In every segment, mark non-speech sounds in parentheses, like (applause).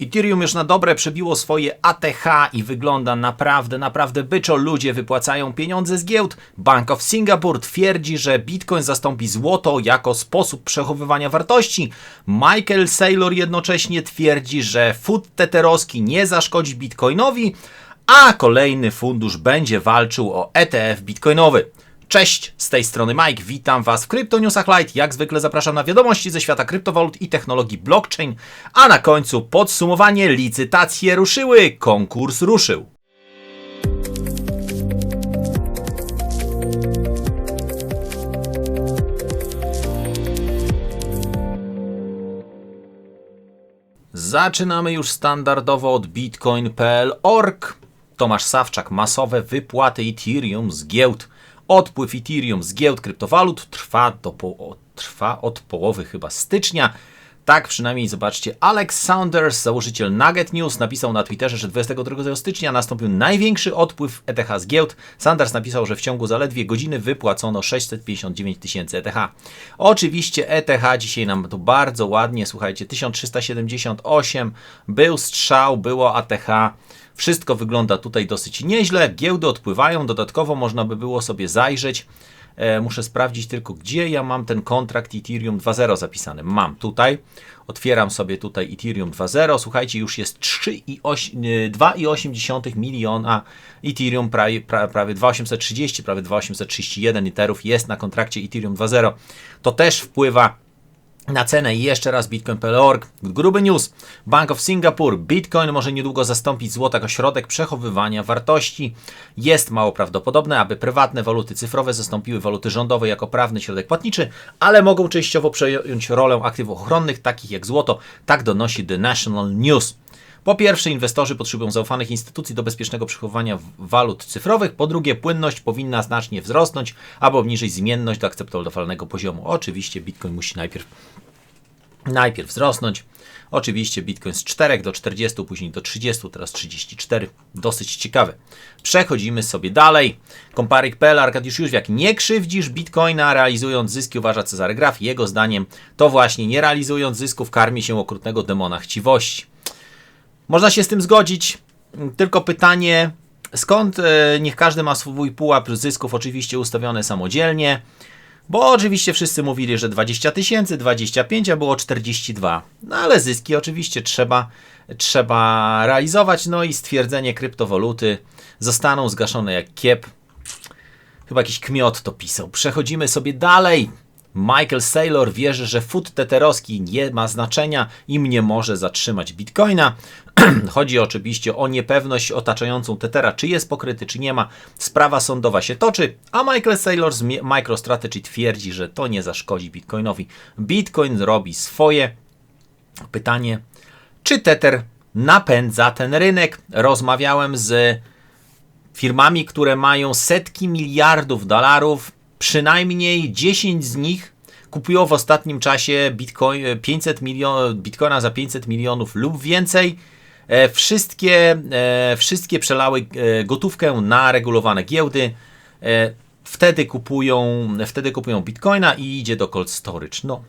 Ethereum już na dobre przebiło swoje ATH i wygląda naprawdę, naprawdę byczo. Ludzie wypłacają pieniądze z giełd. Bank of Singapore twierdzi, że Bitcoin zastąpi złoto jako sposób przechowywania wartości. Michael Saylor jednocześnie twierdzi, że food teterowski nie zaszkodzi Bitcoinowi, a kolejny fundusz będzie walczył o ETF bitcoinowy. Cześć, z tej strony Mike, witam Was w Crypto Newsach Light. Jak zwykle zapraszam na wiadomości ze świata kryptowalut i technologii blockchain, a na końcu podsumowanie, licytacje ruszyły, konkurs ruszył. Zaczynamy już standardowo od bitcoin.pl.org. Tomasz Sawczak, masowe wypłaty Ethereum z giełd. Odpływ Ethereum z giełd kryptowalut trwa, do po, trwa od połowy chyba stycznia. Tak przynajmniej zobaczcie, Alex Saunders, założyciel Nugget News, napisał na Twitterze, że 22 stycznia nastąpił największy odpływ ETH z giełd. Sanders napisał, że w ciągu zaledwie godziny wypłacono 659 tysięcy ETH. Oczywiście ETH dzisiaj nam tu bardzo ładnie, słuchajcie, 1378, był strzał, było ATH. Wszystko wygląda tutaj dosyć nieźle. Giełdy odpływają, dodatkowo można by było sobie zajrzeć. E, muszę sprawdzić tylko, gdzie ja mam ten kontrakt Ethereum 2.0 zapisany. Mam tutaj. Otwieram sobie tutaj Ethereum 2.0. Słuchajcie, już jest 2,8 miliona Ethereum, prawie, prawie 2830, prawie 2831 Etherów jest na kontrakcie Ethereum 2.0. To też wpływa na cenę i jeszcze raz bitcoin.org. Gruby news. Bank of Singapore. Bitcoin może niedługo zastąpić złoto jako środek przechowywania wartości. Jest mało prawdopodobne, aby prywatne waluty cyfrowe zastąpiły waluty rządowe jako prawny środek płatniczy, ale mogą częściowo przejąć rolę aktywów ochronnych, takich jak złoto. Tak donosi The National News. Po pierwsze, inwestorzy potrzebują zaufanych instytucji do bezpiecznego przechowywania walut cyfrowych. Po drugie, płynność powinna znacznie wzrosnąć, aby obniżyć zmienność do akceptowalnego poziomu. Oczywiście Bitcoin musi najpierw, najpierw wzrosnąć. Oczywiście Bitcoin z 4 do 40, później do 30, teraz 34. Dosyć ciekawe. Przechodzimy sobie dalej. Komparyk.pl Arkadiusz Jóźwiak. Nie krzywdzisz Bitcoina realizując zyski, uważa Cezary Graf. Jego zdaniem to właśnie nie realizując zysków karmi się okrutnego demona chciwości. Można się z tym zgodzić, tylko pytanie, skąd e, niech każdy ma swój pułap zysków, oczywiście ustawiony samodzielnie, bo oczywiście wszyscy mówili, że 20 tysięcy, 25, a było 42. No ale zyski oczywiście trzeba, trzeba realizować, no i stwierdzenie kryptowaluty zostaną zgaszone jak kiep. Chyba jakiś kmiot to pisał. Przechodzimy sobie dalej. Michael Saylor wierzy, że food teterowski nie ma znaczenia i nie może zatrzymać bitcoina. (clears throat) Chodzi oczywiście o niepewność otaczającą Tetera, czy jest pokryty, czy nie ma. Sprawa sądowa się toczy, a Michael Saylor z MicroStrategy twierdzi, że to nie zaszkodzi Bitcoinowi. Bitcoin robi swoje. Pytanie, czy Tether napędza ten rynek? Rozmawiałem z firmami, które mają setki miliardów dolarów, przynajmniej 10 z nich kupiło w ostatnim czasie Bitcoin, 500 milion, Bitcoina za 500 milionów lub więcej. E, wszystkie, e, wszystkie przelały e, gotówkę na regulowane giełdy. Wtedy kupują, wtedy kupują bitcoina i idzie do cold storage. No.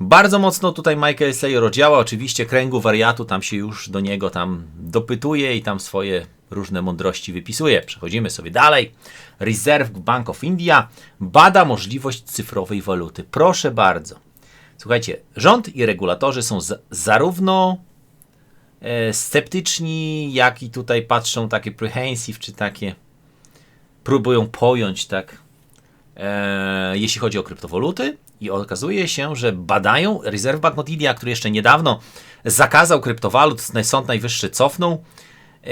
Bardzo mocno tutaj Michael Saylor działa. Oczywiście kręgu wariatu tam się już do niego tam dopytuje i tam swoje różne mądrości wypisuje. Przechodzimy sobie dalej. Reserve Bank of India bada możliwość cyfrowej waluty. Proszę bardzo. Słuchajcie, rząd i regulatorzy są zarówno sceptyczni, jak i tutaj patrzą takie prehensive, czy takie próbują pojąć, tak, e, jeśli chodzi o kryptowaluty. I okazuje się, że badają Reserve Bank of India, który jeszcze niedawno zakazał kryptowalut, Sąd Najwyższy cofnął, e,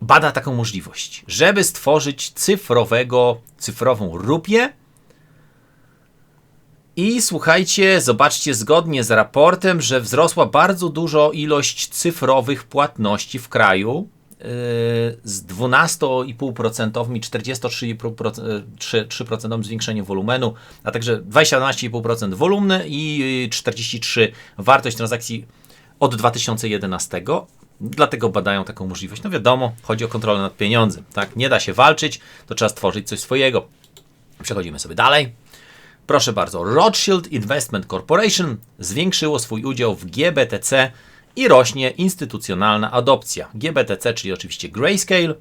bada taką możliwość, żeby stworzyć cyfrowego, cyfrową rupię, i słuchajcie, zobaczcie, zgodnie z raportem, że wzrosła bardzo dużo ilość cyfrowych płatności w kraju yy, z 12,5% i 43% zwiększenie wolumenu, a także 12,5% wolumny i 43% wartość transakcji od 2011. Dlatego badają taką możliwość. No wiadomo, chodzi o kontrolę nad pieniądzem. Tak? Nie da się walczyć, to trzeba stworzyć coś swojego. Przechodzimy sobie dalej. Proszę bardzo, Rothschild Investment Corporation zwiększyło swój udział w GBTC i rośnie instytucjonalna adopcja. GBTC, czyli oczywiście Grayscale,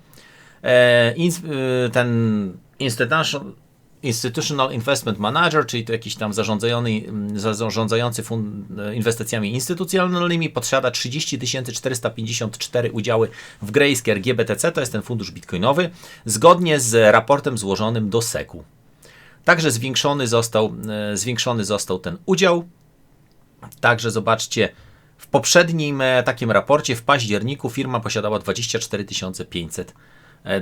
e, ten Institutional, Investment Manager, czyli to jakiś tam zarządzający, zarządzający fund, inwestycjami instytucjonalnymi, posiada 30 454 udziały w Grayscale GBTC, to jest ten fundusz bitcoinowy, zgodnie z raportem złożonym do SEC-u. Także zwiększony został, e, zwiększony został ten udział. Także zobaczcie, w poprzednim e, takim raporcie w październiku firma posiadała 24 500,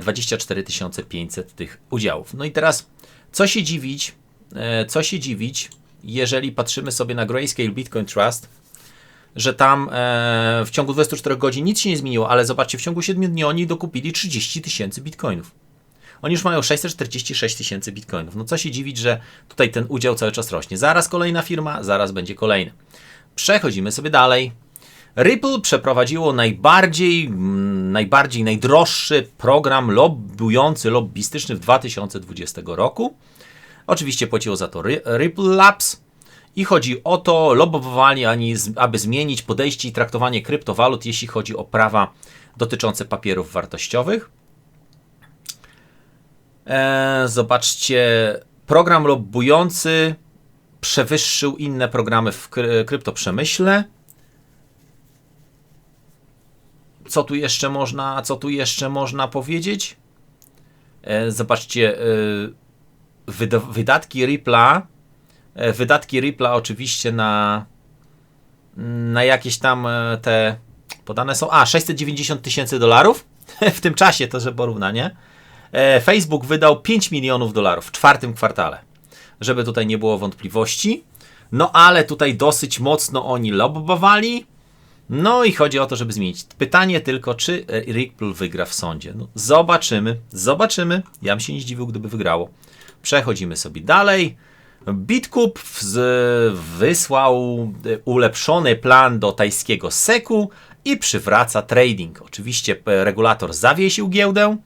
24 500 tych udziałów. No i teraz co się dziwić, e, co się dziwić, jeżeli patrzymy sobie na Grayscale Bitcoin Trust, że tam w ciągu 24 godzin nic się nie zmieniło, ale zobaczcie, w ciągu 7 dni oni dokupili 30 tysięcy bitcoinów. Oni już mają 646 tysięcy bitcoinów. No co się dziwić, że tutaj ten udział cały czas rośnie. Zaraz kolejna firma, zaraz będzie kolejna. Przechodzimy sobie dalej. Ripple przeprowadziło najbardziej, mm, najbardziej najdroższy program lobbujący, lobbystyczny w 2020 roku. Oczywiście płaciło za to Ripple Labs. I chodzi o to, lobbowali, aby zmienić podejście i traktowanie kryptowalut, jeśli chodzi o prawa dotyczące papierów wartościowych. E, zobaczcie, program lobbujący przewyższył inne programy w kryptoprzemyśle. Co tu jeszcze można, co tu jeszcze można powiedzieć? E, zobaczcie, e, wydatki Ripple'a, wydatki Ripple'a oczywiście na, na jakieś tam te podane są, a 690 tysięcy dolarów (laughs) w tym czasie, to że porównanie. E, Facebook wydał 5 milionów dolarów w czwartym kwartale, żeby tutaj nie było wątpliwości. No ale tutaj dosyć mocno oni lobbowali. No i chodzi o to, żeby zmienić. Pytanie tylko, czy Ripple wygra w sądzie. No, zobaczymy, zobaczymy. Ja bym się nie zdziwił, gdyby wygrało. Przechodzimy sobie dalej. Bitcup wysłał e, ulepszony plan do tajskiego SEC-u i przywraca trading. Oczywiście e, regulator zawiesił giełdę,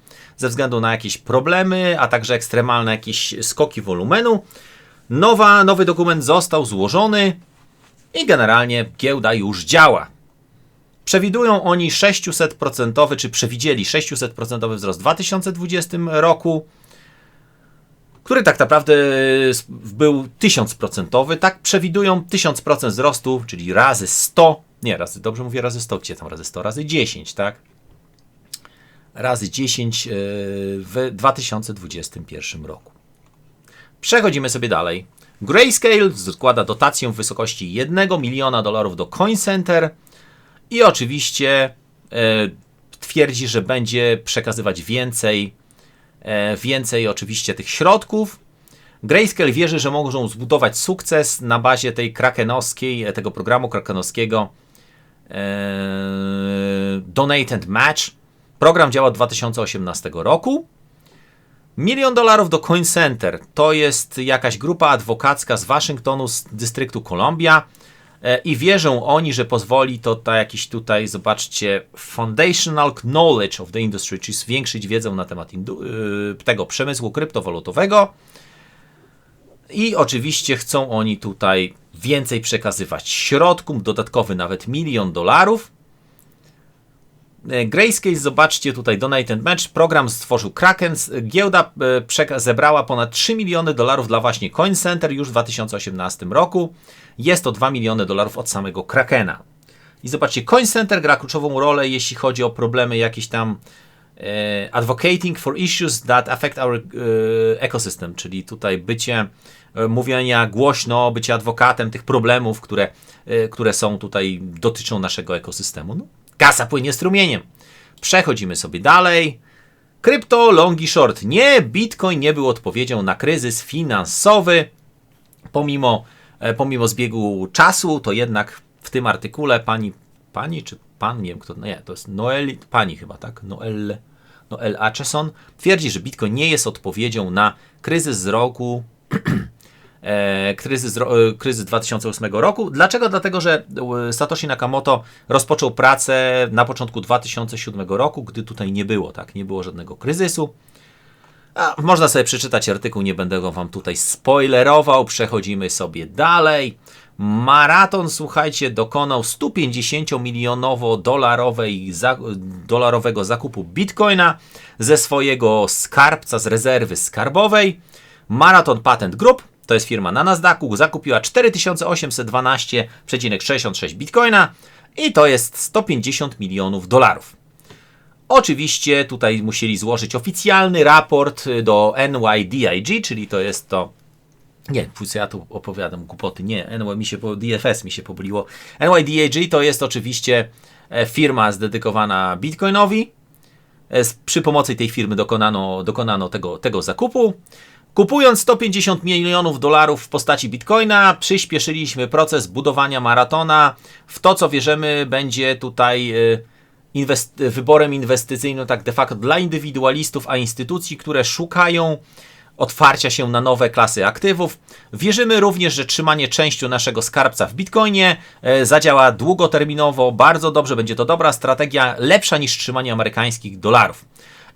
ze względu na jakieś problemy, a także ekstremalne jakieś skoki wolumenu. Nowa, nowy dokument został złożony i generalnie giełda już działa. Przewidują oni 600%, czy przewidzieli 600% wzrost w 2020 roku, który tak naprawdę był 1000%. Tak przewidują 1000% wzrostu, czyli razy 100, nie, razy, dobrze mówię razy 100, gdzie tam razy 100, razy 10, tak? Razy 10 e, w 2021 roku. Przechodzimy sobie dalej. Grayscale składa dotację w wysokości 1 miliona dolarów do Coin Center i oczywiście e, twierdzi, że będzie przekazywać więcej, e, więcej oczywiście tych środków. Grayscale wierzy, że mogą zbudować sukces na bazie tej krakenowskiej, tego programu krakenowskiego Donate and Match, Program działa od 2018 roku. Milion dolarów do Coin Center to jest jakaś grupa adwokacka z Waszyngtonu, z dystryktu Columbia e, i wierzą oni, że pozwoli to ta jakiś tutaj, zobaczcie, foundational knowledge of the industry, czyli zwiększyć wiedzę na temat e, tego przemysłu kryptowalutowego. I oczywiście chcą oni tutaj więcej przekazywać środków, dodatkowy nawet milion dolarów. E, Grayscale, zobaczcie tutaj Donate and Match, program stworzył Kraken, giełda e, zebrała ponad 3 miliony dolarów dla właśnie Coin Center już w 2018 roku. Jest to 2 miliony dolarów od samego Krakena. I zobaczcie, Coin Center gra kluczową rolę, jeśli chodzi o problemy jakieś tam e, advocating for issues that affect our e, ecosystem, czyli tutaj bycie, e, mówienia głośno, bycie adwokatem tych problemów, które, e, które są tutaj, dotyczą naszego ekosystemu. No, Kasa płynie strumieniem. Przechodzimy sobie dalej. Krypto, long i short. Nie, Bitcoin nie był odpowiedzią na kryzys finansowy. Pomimo, e, pomimo zbiegu czasu, to jednak w tym artykule pani, pani czy pan, nie wiem kto, no nie, to jest Noel, pani chyba, tak? Noel, Noel Acheson twierdzi, że Bitcoin nie jest odpowiedzią na kryzys z roku (clears throat) kryzys, e, kryzys 2008 roku. Dlaczego? Dlatego, że e, Satoshi Nakamoto rozpoczął pracę na początku 2007 roku, gdy tutaj nie było, tak, nie było żadnego kryzysu. A, można sobie przeczytać artykuł, nie będę go Wam tutaj spoilerował. Przechodzimy sobie dalej. Maraton, słuchajcie, dokonał 150-milionowo dolarowej, za, dolarowego zakupu bitcoina ze swojego skarbca, z rezerwy skarbowej. Maraton Patent Group, to jest firma na Nasdaqu, zakupiła 4812,66 bitcoina i to jest 150 milionów dolarów. Oczywiście tutaj musieli złożyć oficjalny raport do NYDIG, czyli to jest to nie, ja tu opowiadam głupoty. Nie, NY, mi się, DFS mi się pobuliło. NYDAG to jest oczywiście e, firma zdedykowana Bitcoinowi. E, przy pomocy tej firmy dokonano, dokonano tego, tego zakupu. Kupując 150 milionów dolarów w postaci bitcoina, przyspieszyliśmy proces budowania maratona w to, co wierzymy, będzie tutaj e, inwest wyborem inwestycyjnym, tak de facto dla indywidualistów, a instytucji, które szukają otwarcia się na nowe klasy aktywów. Wierzymy również, że trzymanie częścią naszego skarbca w Bitcoinie e, zadziała długoterminowo, bardzo dobrze, będzie to dobra strategia, lepsza niż trzymanie amerykańskich dolarów.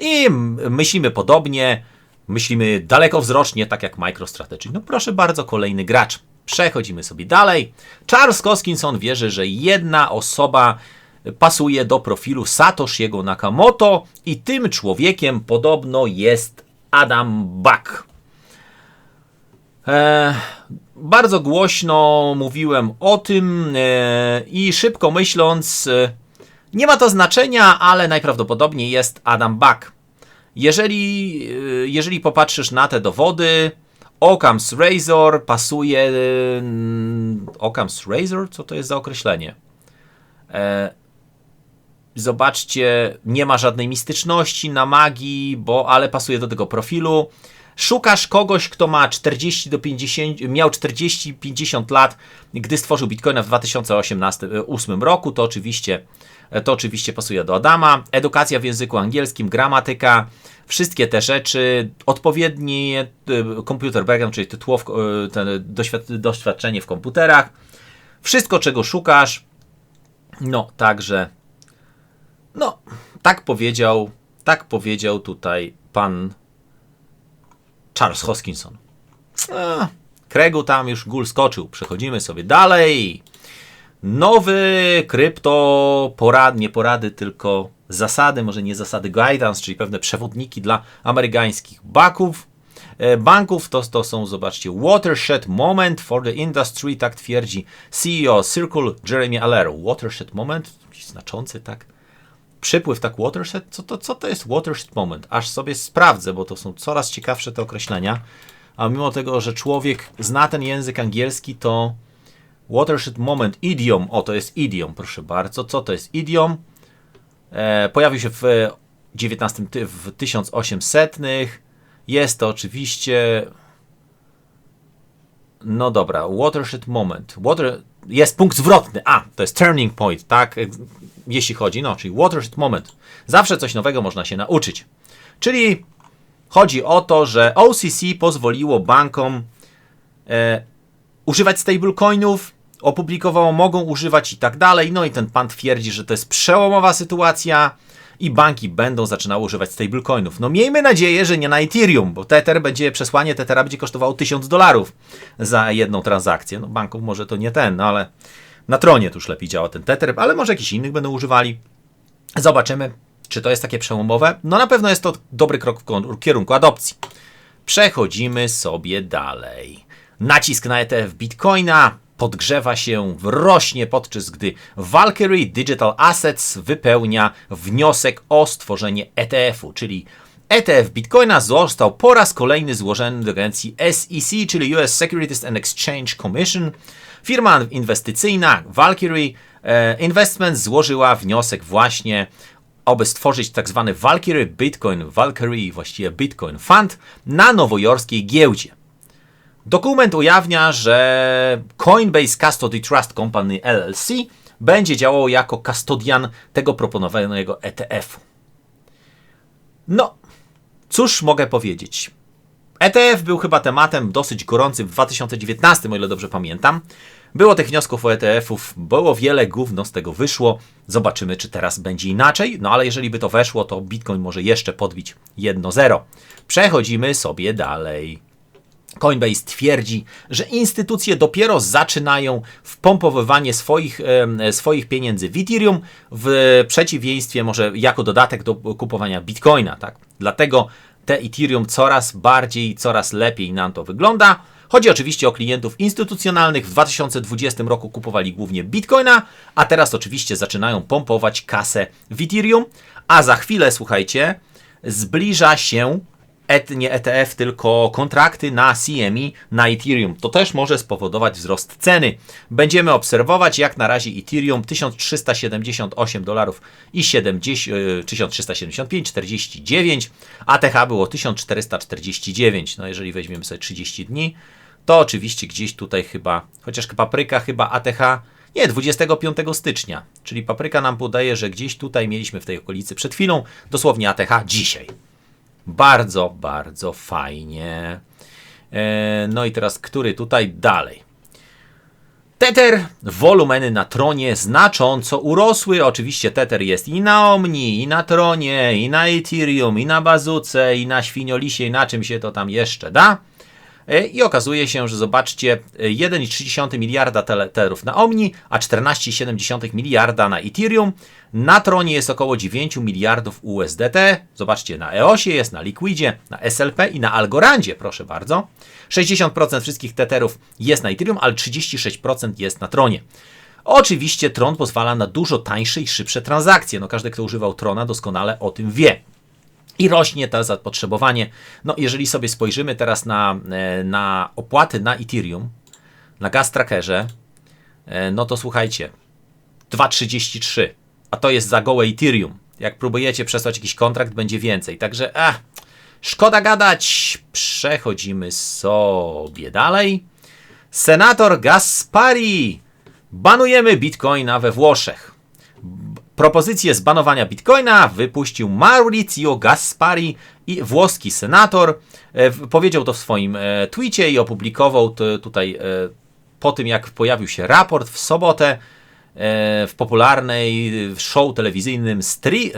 I myślimy podobnie, myślimy dalekowzrocznie, tak jak MicroStrategy. No proszę bardzo, kolejny gracz. Przechodzimy sobie dalej. Charles Koskinson wierzy, że jedna osoba pasuje do profilu Satoshiego Nakamoto i tym człowiekiem podobno jest Adam Buck. E, bardzo głośno mówiłem o tym e, i szybko myśląc, e, nie ma to znaczenia, ale najprawdopodobniej jest Adam Buck. Jeżeli, e, jeżeli popatrzysz na te dowody, Occam's Razor pasuje. E, Occam's Razor? Co to jest za określenie? E, Zobaczcie, nie ma żadnej mistyczności na magii, bo ale pasuje do tego profilu. Szukasz kogoś, kto ma 40 do 50, miał 40-50 lat, gdy stworzył Bitcoina w 2008 roku, to oczywiście, to oczywiście pasuje do Adama. Edukacja w języku angielskim, gramatyka, wszystkie te rzeczy, odpowiedni komputer background, czyli tytułow, doświadczenie w komputerach, wszystko czego szukasz, no także no, tak powiedział, tak powiedział tutaj pan Charles Hoskinson. A, Kregu tam już gul skoczył. Przechodzimy sobie dalej. Nowy krypto porad, nie porady, tylko zasady, może nie zasady guidance, czyli pewne przewodniki dla amerykańskich baków. E, banków to, to są, zobaczcie, watershed moment for the industry, tak twierdzi CEO Circle Jeremy Aller. Watershed moment, znaczący, tak? przypływ, tak watershed, co to, co to jest watershed moment? Aż sobie sprawdzę, bo to są coraz ciekawsze te określenia, a mimo tego, że człowiek zna ten język angielski, to watershed moment, idiom, o to jest idiom, proszę bardzo, co to jest idiom? E, pojawił się w XIX, w 1800 jest to oczywiście no dobra, watershed moment. Water, jest punkt zwrotny. A, to jest turning point, tak? Jeśli chodzi, no, czyli watershed moment. Zawsze coś nowego można się nauczyć. Czyli chodzi o to, że OCC pozwoliło bankom e, używać stablecoinów, opublikowało, mogą używać i tak dalej. No i ten pan twierdzi, że to jest przełomowa sytuacja i banki będą zaczynały używać stablecoinów. No miejmy nadzieję, że nie na Ethereum, bo Tether będzie, przesłanie Tethera będzie kosztowało 1000 dolarów za jedną transakcję. No banków może to nie ten, no ale na tronie tuż lepiej działa ten Tether, ale może jakiś innych będą używali. Zobaczymy, czy to jest takie przełomowe. No na pewno jest to dobry krok w kierunku adopcji. Przechodzimy sobie dalej. Nacisk na ETF Bitcoina podgrzewa się, rośnie podczas gdy Valkyrie Digital Assets wypełnia wniosek o stworzenie ETF-u, czyli ETF Bitcoina został po raz kolejny złożony do agencji SEC, czyli US Securities and Exchange Commission. Firma inwestycyjna Valkyrie e, Investments złożyła wniosek właśnie aby stworzyć tak zwany Valkyrie Bitcoin, Valkyrie właściwie Bitcoin Fund na nowojorskiej giełdzie. Dokument ujawnia, że Coinbase Custody Trust Company LLC będzie działał jako kastodian tego proponowanego ETF-u. No, cóż mogę powiedzieć? ETF był chyba tematem dosyć gorącym w 2019, o ile dobrze pamiętam. Było tych wniosków o ETF-ów, było wiele, gówno z tego wyszło. Zobaczymy, czy teraz będzie inaczej. No ale jeżeli by to weszło, to Bitcoin może jeszcze podbić 1-0. Przechodzimy sobie dalej. Coinbase twierdzi, że instytucje dopiero zaczynają wpompowywanie swoich, swoich pieniędzy w Ethereum w przeciwieństwie może jako dodatek do kupowania Bitcoina. Tak? Dlatego te Ethereum coraz bardziej, coraz lepiej nam to wygląda. Chodzi oczywiście o klientów instytucjonalnych. W 2020 roku kupowali głównie Bitcoina, a teraz oczywiście zaczynają pompować kasę w Ethereum. A za chwilę, słuchajcie, zbliża się et, nie ETF, tylko kontrakty na CME na Ethereum. To też może spowodować wzrost ceny. Będziemy obserwować, jak na razie Ethereum 1378 dolarów i 70, 1375, 49, ATH było 1449. No jeżeli weźmiemy sobie 30 dni, to oczywiście gdzieś tutaj chyba, chociaż papryka chyba ATH nie, 25 stycznia, czyli papryka nam podaje, że gdzieś tutaj mieliśmy w tej okolicy przed chwilą, dosłownie ATH dzisiaj. Bardzo, bardzo fajnie. E, no i teraz, który tutaj dalej? Tether, wolumeny na tronie znacząco urosły. Oczywiście Tether jest i na Omni, i na tronie, i na Ethereum, i na Bazuce, i na Świniolisie, i na czym się to tam jeszcze da. E, I okazuje się, że zobaczcie, 1,3 miliarda telerów na Omni, a 14,7 miliarda na Ethereum. Na Tronie jest około 9 miliardów USDT. Zobaczcie, na EOSie jest, na Liquidzie, na SLP i na Algorandzie, proszę bardzo. 60% wszystkich Tetherów jest na Ethereum, ale 36% jest na Tronie. Oczywiście Tron pozwala na dużo tańsze i szybsze transakcje. No każdy, kto używał Trona, doskonale o tym wie. I rośnie to zapotrzebowanie. No, jeżeli sobie spojrzymy teraz na, e, na opłaty na Ethereum, na gas trackerze, e, no to słuchajcie, 2,33, a to jest za gołe Ethereum. Jak próbujecie przesłać jakiś kontrakt, będzie więcej. Także, ach, szkoda gadać. Przechodzimy sobie dalej. Senator Gaspari. Banujemy bitcoina we Włoszech. Propozycję zbanowania bitcoina wypuścił Maurizio Gaspari i włoski senator. E, powiedział to w swoim e, tweetie i opublikował tutaj e, po tym, jak pojawił się raport w sobotę w popularnej show telewizyjnym Stri,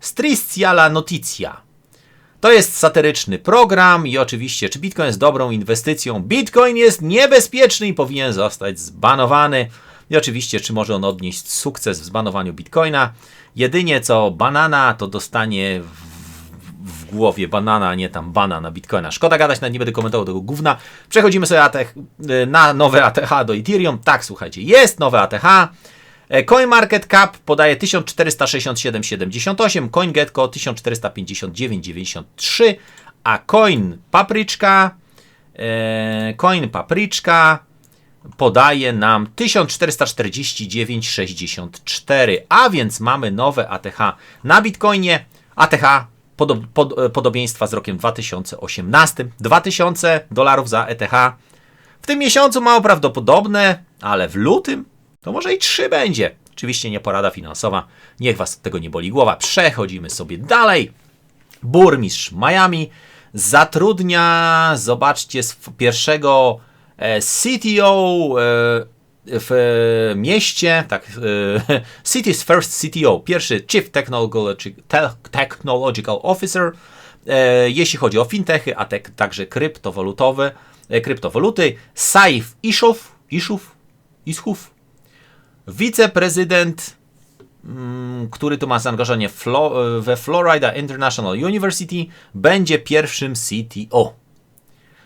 Striscia la Notizia. To jest satyryczny program i oczywiście, czy Bitcoin jest dobrą inwestycją? Bitcoin jest niebezpieczny i powinien zostać zbanowany. I oczywiście, czy może on odnieść sukces w zbanowaniu bitcoina? Jedynie co banana, to dostanie w, w głowie banana, a nie tam bana na bitcoina. Szkoda gadać, nawet nie będę komentował tego gówna. Przechodzimy sobie ATH, na nowe ATH do Ethereum. Tak, słuchajcie, jest nowe ATH. E, CoinMarketCap podaje 1467,78, CoinGecko 1459,93, a Coin Papryczka, e, Coin Papryczka podaje nam 1449,64, a więc mamy nowe ATH na Bitcoinie. ATH pod, pod, podobieństwa z rokiem 2018. 2000 dolarów za ETH. W tym miesiącu mało prawdopodobne, ale w lutym to może i 3 będzie. Oczywiście nie porada finansowa, niech Was tego nie boli głowa. Przechodzimy sobie dalej. Burmistrz Miami zatrudnia, zobaczcie, z pierwszego CTO e, w mieście, tak, e, (laughs) City's First CTO, pierwszy Chief Technological Officer, jeśli chodzi o fintechy, a także kryptowalutowe, kryptowaluty, Saif Ishów, Ishów, Ischów, wiceprezydent, mm, który tu ma zaangażowanie we Florida International University, będzie pierwszym CTO.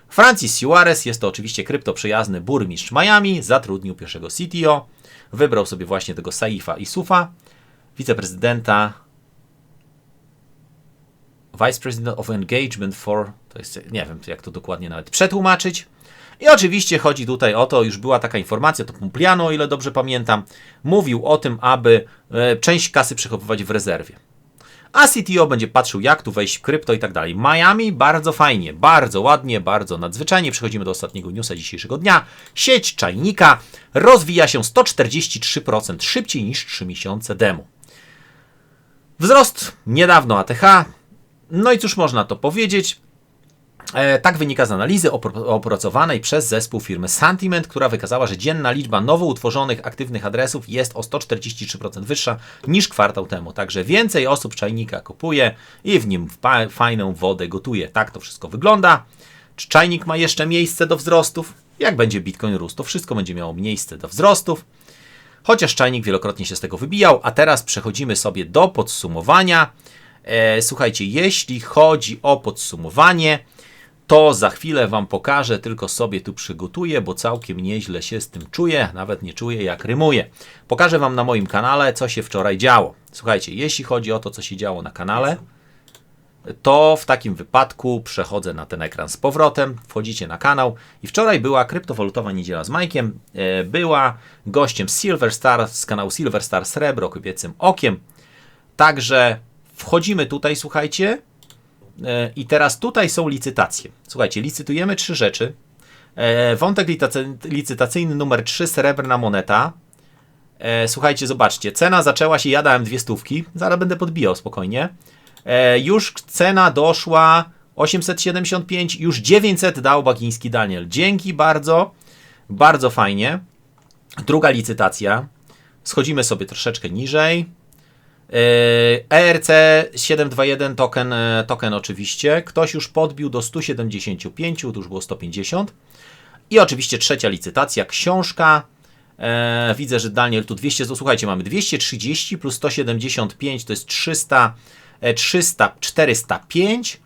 Francis Suarez jest to oczywiście kryptoprzyjazny burmistrz Miami, zatrudnił pierwszego CTO, wybrał sobie właśnie tego Saifa Isufa, wiceprezydenta Vice President of Engagement for, to jest, nie wiem jak to dokładnie nawet przetłumaczyć. I oczywiście chodzi tutaj o to, już była taka informacja, to Pumpliano, o ile dobrze pamiętam, mówił o tym, aby e, część kasy przechowywać w rezerwie a CTO będzie patrzył, jak tu wejść w krypto i tak dalej. Miami bardzo fajnie, bardzo ładnie, bardzo nadzwyczajnie. Przechodzimy do ostatniego newsa dzisiejszego dnia. Sieć czajnika rozwija się 143% szybciej niż 3 miesiące temu. Wzrost niedawno ATH. No i cóż można to powiedzieć? E, tak wynika z analizy opracowanej przez zespół firmy Sentiment, która wykazała, że dzienna liczba nowo utworzonych aktywnych adresów jest o 143% wyższa niż kwartał temu. Także więcej osób czajnika kupuje i w nim fajną wodę gotuje. Tak to wszystko wygląda. Czy czajnik ma jeszcze miejsce do wzrostów? Jak będzie Bitcoin rósł, to wszystko będzie miało miejsce do wzrostów. Chociaż czajnik wielokrotnie się z tego wybijał, a teraz przechodzimy sobie do podsumowania. E, słuchajcie, jeśli chodzi o podsumowanie, to za chwilę Wam pokażę, tylko sobie tu przygotuję, bo całkiem nieźle się z tym czuję, nawet nie czuję jak rymuję. Pokażę Wam na moim kanale, co się wczoraj działo. Słuchajcie, jeśli chodzi o to, co się działo na kanale, to w takim wypadku przechodzę na ten ekran z powrotem, wchodzicie na kanał i wczoraj była kryptowalutowa niedziela z Majkiem, e, była gościem Silver Star z kanału Silver Star Srebro kobiecym okiem, także wchodzimy tutaj, słuchajcie, i teraz tutaj są licytacje. Słuchajcie, licytujemy trzy rzeczy. E, wątek licytacyjny numer 3, srebrna moneta. Słuchajcie, zobaczcie, cena zaczęła się, ja dałem dwie stówki, zaraz będę podbijał spokojnie. E, już cena doszła 875, już 900 dał Bagiński Daniel. Dzięki bardzo, bardzo fajnie. Druga licytacja. Schodzimy sobie troszeczkę niżej. ERC 721 token, e, token oczywiście. Ktoś już podbił do 175, tu już było 150. I oczywiście trzecia licytacja, książka. E, widzę, że Daniel tu 200, słuchajcie, mamy 230 plus 175 to jest 300. 300, 405,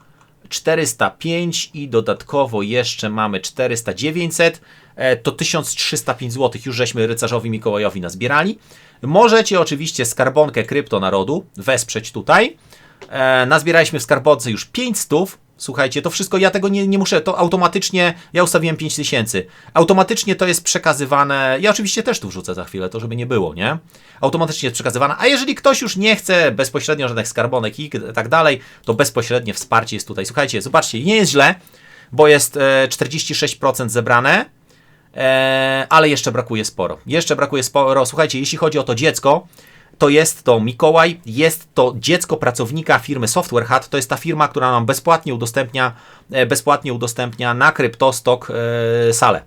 405 i dodatkowo jeszcze mamy 400, 900, e, to 1305 zł już żeśmy rycerzowi Mikołajowi nazbierali. Możecie oczywiście skarbonkę Kryptonarodu wesprzeć tutaj. E, nazbieraliśmy w skarbonce już 500, Słuchajcie, to wszystko, ja tego nie, nie muszę, to automatycznie, ja ustawiłem 5000. Automatycznie to jest przekazywane, ja oczywiście też tu wrzucę za chwilę, to żeby nie było, nie? Automatycznie jest przekazywane, a jeżeli ktoś już nie chce bezpośrednio żadnych skarbonek i tak dalej, to bezpośrednie wsparcie jest tutaj. Słuchajcie, zobaczcie, nie jest źle, bo jest 46% e, zebrane, e, ale jeszcze brakuje sporo. Jeszcze brakuje sporo. Słuchajcie, jeśli chodzi o to dziecko, to jest to Mikołaj, jest to dziecko pracownika firmy Software Hut, to jest ta firma, która nam bezpłatnie udostępnia, e, bezpłatnie udostępnia na Kryptostok e, salę.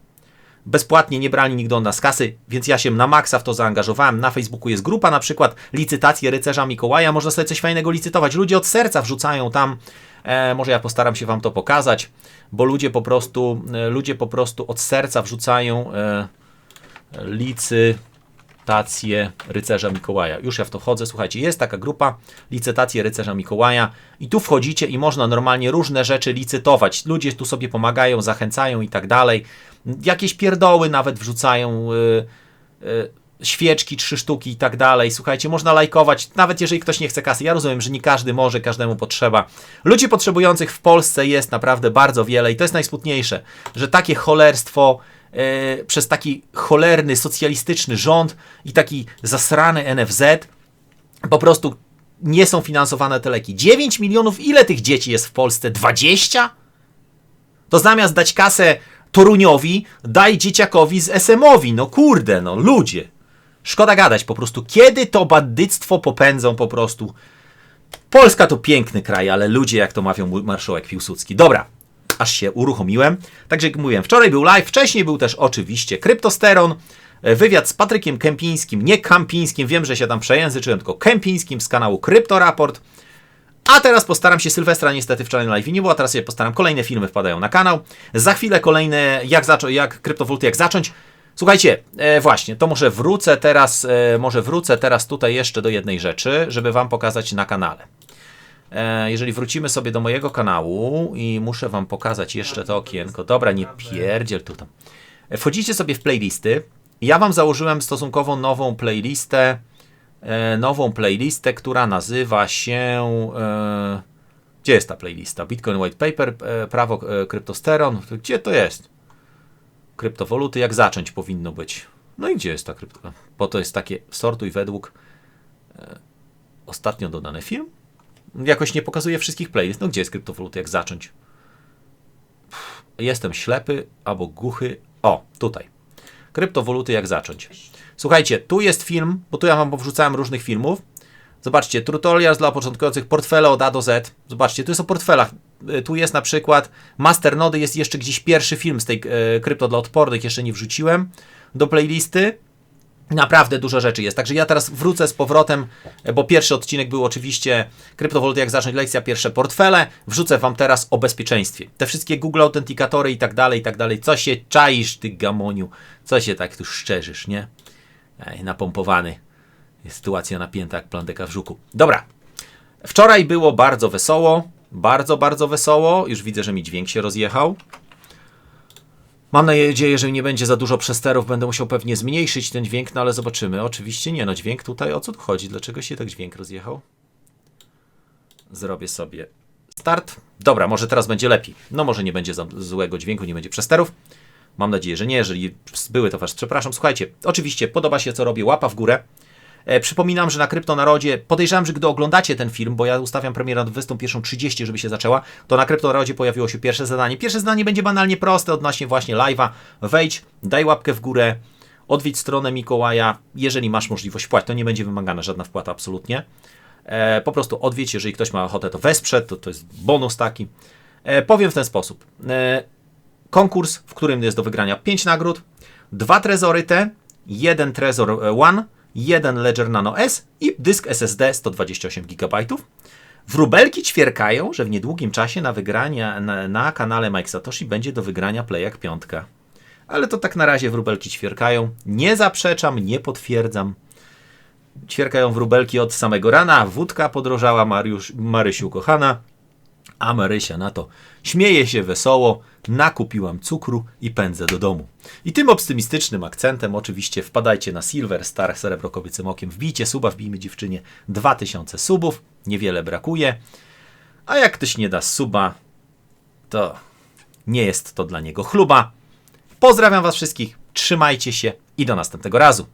Bezpłatnie nie brali nigdy od nas kasy, więc ja się na maksa w to zaangażowałem. Na Facebooku jest grupa, na przykład licytacje rycerza Mikołaja, można sobie coś fajnego licytować. Ludzie od serca wrzucają tam, e, może ja postaram się Wam to pokazać, bo ludzie po prostu, e, ludzie po prostu od serca wrzucają e, licy licytację rycerza Mikołaja. Już ja w to wchodzę. Słuchajcie, jest taka grupa licytacje rycerza Mikołaja i tu wchodzicie i można normalnie różne rzeczy licytować. Ludzie tu sobie pomagają, zachęcają i tak dalej. Jakieś pierdoły nawet wrzucają. Yy, świeczki, trzy sztuki i tak dalej. Słuchajcie, można lajkować, nawet jeżeli ktoś nie chce kasy. Ja rozumiem, że nie każdy może, każdemu potrzeba. Ludzi potrzebujących w Polsce jest naprawdę bardzo wiele i to jest najsmutniejsze, że takie cholerstwo e, przez taki cholerny, socjalistyczny rząd i taki zasrany NFZ po prostu nie są finansowane te leki. 9 milionów, ile tych dzieci jest w Polsce? 20? To zamiast dać kasę Toruniowi, daj dzieciakowi z SM-owi. No kurde, no ludzie. Szkoda gadać po prostu. Kiedy to bandyctwo popędzą po prostu? Polska to piękny kraj, ale ludzie, jak to mawiał marszałek Piłsudski. Dobra, aż się uruchomiłem. Także jak mówiłem, wczoraj był live, wcześniej był też oczywiście Kryptosteron, e, wywiad z Patrykiem Kępińskim, nie Kampińskim, wiem, że się tam przejęzyczyłem, tylko Kępińskim z kanału Kryptoraport. A teraz postaram się, Sylwestra niestety wczoraj na live nie było, teraz się postaram, kolejne filmy wpadają na kanał. Za chwilę kolejne, jak, zacząć, jak kryptowoluty, jak zacząć. Słuchajcie, e, właśnie, to może wrócę teraz, e, może wrócę teraz tutaj jeszcze do jednej rzeczy, żeby Wam pokazać na kanale. E, jeżeli wrócimy sobie do mojego kanału i muszę Wam pokazać jeszcze to okienko. Dobra, nie pierdziel tutaj. E, wchodzicie sobie w playlisty. Ja Wam założyłem stosunkowo nową playlistę, e, nową playlistę, która nazywa się... E, gdzie jest ta playlista? Bitcoin White Paper, e, prawo e, kryptosteron. Gdzie to jest? Kryptowoluty, jak zacząć powinno być. No i gdzie jest ta krypto? Bo to jest takie sortuj według ostatnio dodany film jakoś nie pokazuje wszystkich playlist. No gdzie jest kryptowaluty, jak zacząć? Jestem ślepy albo głuchy. O, tutaj. Kryptowaluty, jak zacząć. Słuchajcie, tu jest film, bo tu ja wam powrzucałem różnych filmów. Zobaczcie, tutorial dla początkujących, portfele od A do Z. Zobaczcie, tu jest o portfelach. Y, tu jest na przykład Masternody, jest jeszcze gdzieś pierwszy film z tej e, krypto dla odpornych, jeszcze nie wrzuciłem do playlisty. Naprawdę dużo rzeczy jest. Także ja teraz wrócę z powrotem, e, bo pierwszy odcinek był oczywiście kryptowaluty, jak zacząć lekcja, pierwsze portfele. Wrzucę wam teraz o bezpieczeństwie. Te wszystkie Google Authenticatory i tak dalej, i tak dalej. Co się czaisz, ty gamoniu? Co się tak tu szczerzysz, nie? Ej, napompowany. Sytuacja napięta jak plandeka w żuku. Dobra. Wczoraj było bardzo wesoło. Bardzo, bardzo wesoło. Już widzę, że mi dźwięk się rozjechał. Mam nadzieję, że nie będzie za dużo przesterów, będę musiał pewnie zmniejszyć ten dźwięk, no ale zobaczymy. Oczywiście nie, no dźwięk tutaj, o co tu chodzi? Dlaczego się tak dźwięk rozjechał? Zrobię sobie start. Dobra, może teraz będzie lepiej. No może nie będzie złego dźwięku, nie będzie przesterów. Mam nadzieję, że nie. Jeżeli były, to was przepraszam. Słuchajcie, oczywiście podoba się, co robię, łapa w górę. E, przypominam, że na Kryptonarodzie, podejrzewam, że gdy oglądacie ten film, bo ja ustawiam premierę na 21.30, żeby się zaczęła, to na Kryptonarodzie pojawiło się pierwsze zadanie. Pierwsze zadanie będzie banalnie proste odnośnie właśnie live'a. Wejdź, daj łapkę w górę, odwiedź stronę Mikołaja, jeżeli masz możliwość wpłać. To nie będzie wymagana żadna wpłata, absolutnie. E, po prostu odwiedź, jeżeli ktoś ma ochotę, to wesprze, to, to jest bonus taki. E, powiem w ten sposób. E, konkurs, w którym jest do wygrania 5 nagród, dwa trezory T, jeden trezor e, One, jeden Ledger Nano S i dysk SSD 128 GB. Wróbelki ćwierkają, że w niedługim czasie na wygrania na, na kanale Mike Satoshi będzie do wygrania Playek 5. Ale to tak na razie wróbelki ćwierkają. Nie zaprzeczam, nie potwierdzam. Ćwierkają wróbelki od samego rana. Wódka podrożała, Mariusz, Marysiu kochana. A Marysia na to śmieje się wesoło, nakupiłam cukru i pędzę do domu. I tym optymistycznym akcentem oczywiście wpadajcie na Silver Star Srebro Kobiecym Okiem, wbijcie suba, wbijmy dziewczynie 2000 subów, niewiele brakuje. A jak ktoś nie da suba, to nie jest to dla niego chluba. Pozdrawiam Was wszystkich, trzymajcie się i do następnego razu.